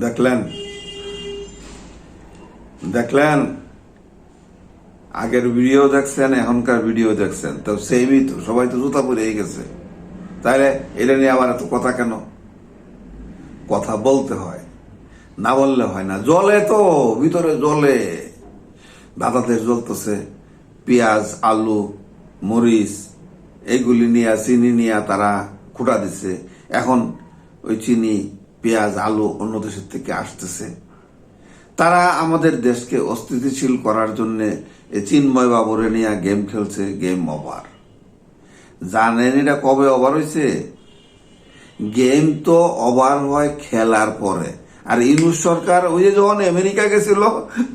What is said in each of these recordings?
দেখলেন? দেখলেন? আগের ভিডিও দেখছেন, এখনকার ভিডিও দেখছেন। তো সেমই তো সবাই তো জুতা পরেই গেছে। তাহলে এটা নিয়ে আবার এত কথা কেন? কথা বলতে হয়, না বললে হয় না। জলে তো, ভিতরে জলে দাদাদের জ্বলতেছে, পেঁয়াজ, আলু, মরিচ এইগুলি নিয়ে, চিনি নিয়ে তারা খুঁটা দিছে। এখন ওই চিনি পেঁয়াজ, আলু অন্য দেশের থেকে আসতেছে। তারা আমাদের দেশকে অস্থিতিশীল করার জন্য চিন্ময় বাবুরে নিয়ে গেম খেলছে, গেম ওভার। জানেন এটা কবে ওভার হয়েছে গেম তো ওভার হয় খেলার পরে। আর ইউনুস সরকার ওই যে যখন আমেরিকা গেছিল,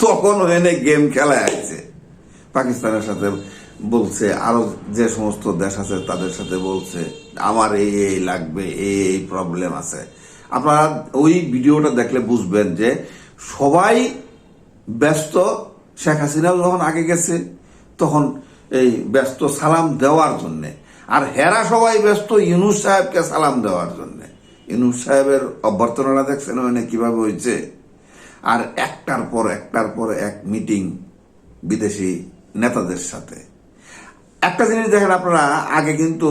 তখন ওখানে গেম খেলা আছে পাকিস্তানের সাথে বলছে, আরও যে সমস্ত দেশ আছে তাদের সাথে বলছে, আমার এই এই লাগবে, এই এই প্রবলেম আছে। আপনারা ওই ভিডিওটা দেখলে বুঝবেন যে সবাই ব্যস্ত, শেখ হাসিনাও যখন আগে গেছে, তখন এই ব্যস্ত সালাম দেওয়ার জন্যে। আর হেরা সবাই ব্যস্ত, ইউনুস সাহেবকে সালাম দেওয়ার জন্য। ইউনুস সাহেবের অভ্যর্থনাটা দেখছেন ওখানে কীভাবে হয়েছে? আর একটার পর একটার পর এক মিটিং বিদেশি নেতাদের সাথে। একটা জিনিস দেখেন আপনারা, আগে কিন্তু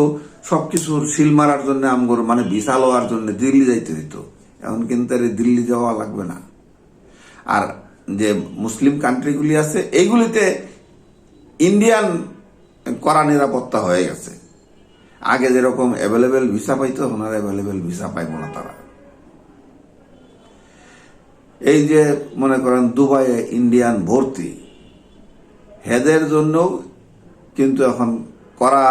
সবকিছুর সিল মারার জন্য আমগর মানে ভিসা লওয়ার জন্য দিল্লি যাইতে দিত এখন কিন্তু দিল্লি যাওয়া লাগবে না। আর যে মুসলিম কান্ট্রিগুলি আছে, এইগুলিতে ইন্ডিয়ান করা নিরাপত্তা হয়ে গেছে। আগে যেরকম অ্যাভেলেবেল ভিসা পাইতো ওনারা অ্যাভেলেবেল ভিসা পাইব না তারা। এই যে মনে করেন দুবাইয়ে ইন্ডিয়ান ভর্তি, হেদের জন্য কিন্তু এখন করা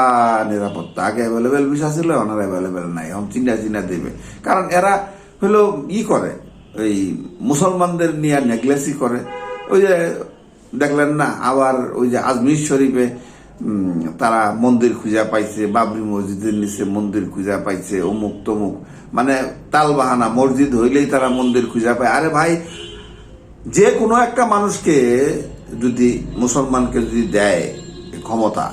নিরাপত্তা, আগে অ্যাভেলেবেল ভিসা ছিল, এখন আর অ্যাভেলেবেল নাই। এখন চিন্তা চিনা দেবে। কারণ এরা হলো ই করে, ওই মুসলমানদের নিয়ে নেগলেসি করে। ওই যে দেখলেন না, আবার ওই যে আজমির শরীফে তারা মন্দির খুঁজা পাইছে, বাবরি মসজিদের নিচে মন্দির খুঁজা পাইছে, অমুক তমুক। মানে তালবাহানা, মসজিদ হইলেই তারা মন্দির খুঁজা পায়। আরে ভাই, যে কোনো একটা মানুষকে যদি মুসলমানকে যদি দেয় ক্ষমতা।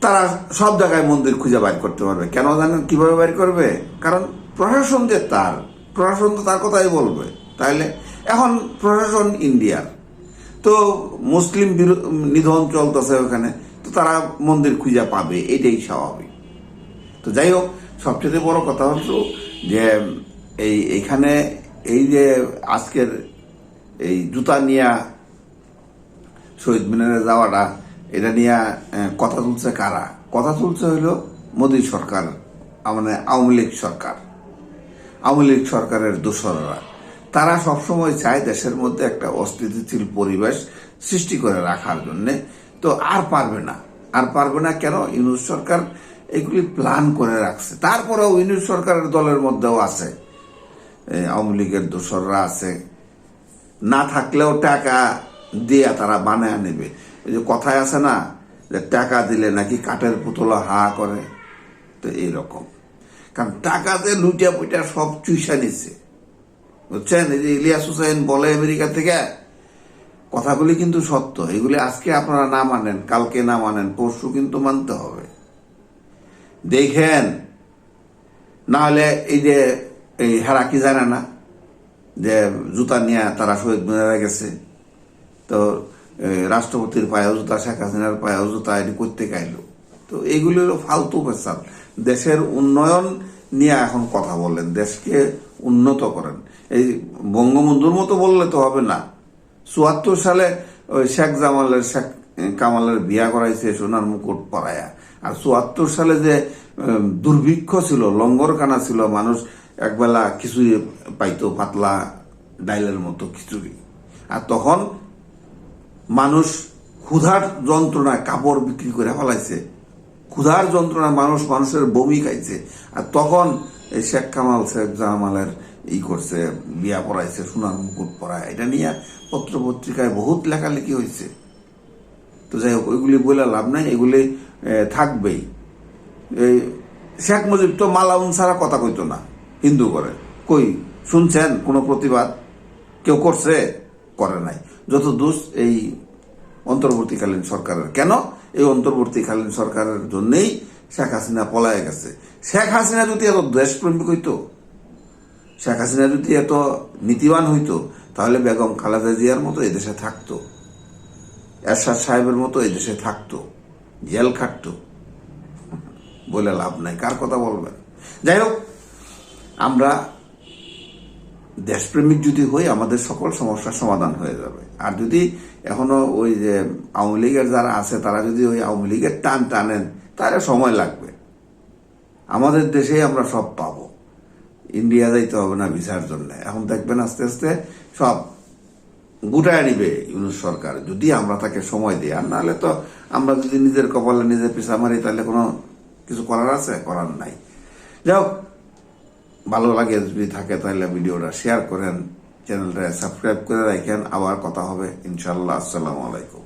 তারা সব জায়গায় মন্দির খুঁজে বাইর করতে পারবে। কেন জানেন? কীভাবে বাইর করবে? কারণ প্রশাসন যে তার, প্রশাসন তো তার কথাই বলবে। তাইলে এখন প্রশাসন ইন্ডিয়ার। তো মুসলিম নিধন চলতেছে ওখানে, তো তারা মন্দির খুঁজে পাবে, এটাই স্বাভাবিক। তো যাই হোক, সবচেয়ে বড় কথা হচ্ছে যে, এই, এখানে এই যে আজকের এই জুতা নিয়া শহীদ মিনারে যাওয়াটা, এটা নিয়ে কথা তুলছে কারা? কথা তুলছে হইল মোদী সরকার মানে আওয়ামী লীগ সরকার। আওয়ামী লীগ সরকারের দোসররা। তারা সবসময় চায় দেশের মধ্যে একটা অস্থিতিশীল পরিবেশ সৃষ্টি করে রাখার জন্য। তো আর পারবে না। আর পারবে না কেন? ইউনুস সরকার এগুলি প্ল্যান করে রাখছে। তারপরেও ইউনুস সরকারের দলের মধ্যেও আছে। আওয়ামী লীগের দোসররা আছে। না থাকলেও টাকা দিয়ে তারা বানায় নেবে। এই যে কথায় আছে না যে টাকা দিলে নাকি কাঠের পুতলা হা করে? তো এইরকম। কারণ টাকাতে লুটিয়া পুইটা সব চুইসা নিচ্ছে বুঝছেন? এই যে ইলিয়াস হুসাইন বলে আমেরিকা থেকে, কথাগুলি কিন্তু সত্য। এগুলি আজকে আপনারা না মানেন, কালকে না মানেন, পরশু কিন্তু মানতে হবে। দেখেন না হলে এই যে, এই হেরা কি জানে না? যে জুতা নিয়ে তারা শহীদ মিনারে গেছে। তো রাষ্ট্রপতির পায়েও জুতা, শেখ হাসিনার পায়েও জুতা, এটি করতে গাইলো তো এইগুলি হলো ফালতু পেশাল দেশের উন্নয়ন নিয়ে এখন কথা বলেন, দেশকে উন্নত করেন। এই বঙ্গবন্ধুর মতো বললে তো হবে না। চুয়াত্তর সালে ওই শেখ জামালের, শেখ কামালের বিয়া করাইছে সোনার মুকুট পরায়া আর চুয়াত্তর সালে যে দুর্ভিক্ষ ছিল, লঙ্গরখানা ছিল, মানুষ একবেলা খিচুড়ি পাইতো, পাতলা ডাইলের মতো খিচুড়ি। আর তখন মানুষ ক্ষুধার যন্ত্রণায় কাপড় বিক্রি করে ফেলাইছে। ক্ষুধার যন্ত্রণায় মানুষ মানুষের বমি খাইছে। আর তখন এই শেখ কামাল শেখ জামালের ই করছে, বিয়া পড়াইছে, সোনার মুকুট পরায়। এটা নিয়ে পত্র পত্রিকায় বহুত লেখালেখি হয়েছে তো যাই হোক, ওইগুলি বলে লাভ নাই, এগুলি থাকবেই। এই শেখ মুজিব তো মালাউন ছাড়া কথা কইতো না, হিন্দু করে। কই, শুনছেন কোনো প্রতিবাদ? কেউ করছে? করে নাই। যত দোষ এই অন্তর্বর্তীকালীন সরকারের। কেন? এই অন্তর্বর্তীকালীন সরকারের জন্যেই শেখ হাসিনা পলায় গেছে। শেখ হাসিনা যদি এত দেশপ্রেমিক হইতো, শেখ হাসিনা যদি এত নীতিবান হইতো, তাহলে বেগম খালেদা জিয়ার মতো এদেশে থাকতো। এরশাদ সাহেবের মতো এদেশে থাকতো। জেল খাটতো। বলে লাভ নাই। কার কথা বলবেন? যাই হোক, আমরা দেশপ্রেমিক যদি হই, আমাদের সকল সমস্যার সমাধান হয়ে যাবে। আর যদি এখনও ওই যে আওয়ামী লীগের যারা আছে, তারা যদি ওই আওয়ামী লীগের টান টানেন, তাহলে সময় লাগবে। আমাদের দেশে আমরা সব পাব। ইন্ডিয়া যাইতে হবে না ভিসার জন্য। এখন দেখবেন আস্তে আস্তে সব গুটায় নিবে ইউনুস সরকার। যদি আমরা তাকে সময় দিই, আর নাহলে তো আমরা যদি নিজের কপালে নিজের পিছা মারি, তাহলে কোনো কিছু করার আছে? করার নাই। যাই ভালো লাগে যদি থাকে তাহলে ভিডিওটা শেয়ার করেন চ্যানেলটা সাবস্ক্রাইব করে রাখেন। আবার কথা হবে ইনশাল্লাহ আসসালামু আলাইকুম।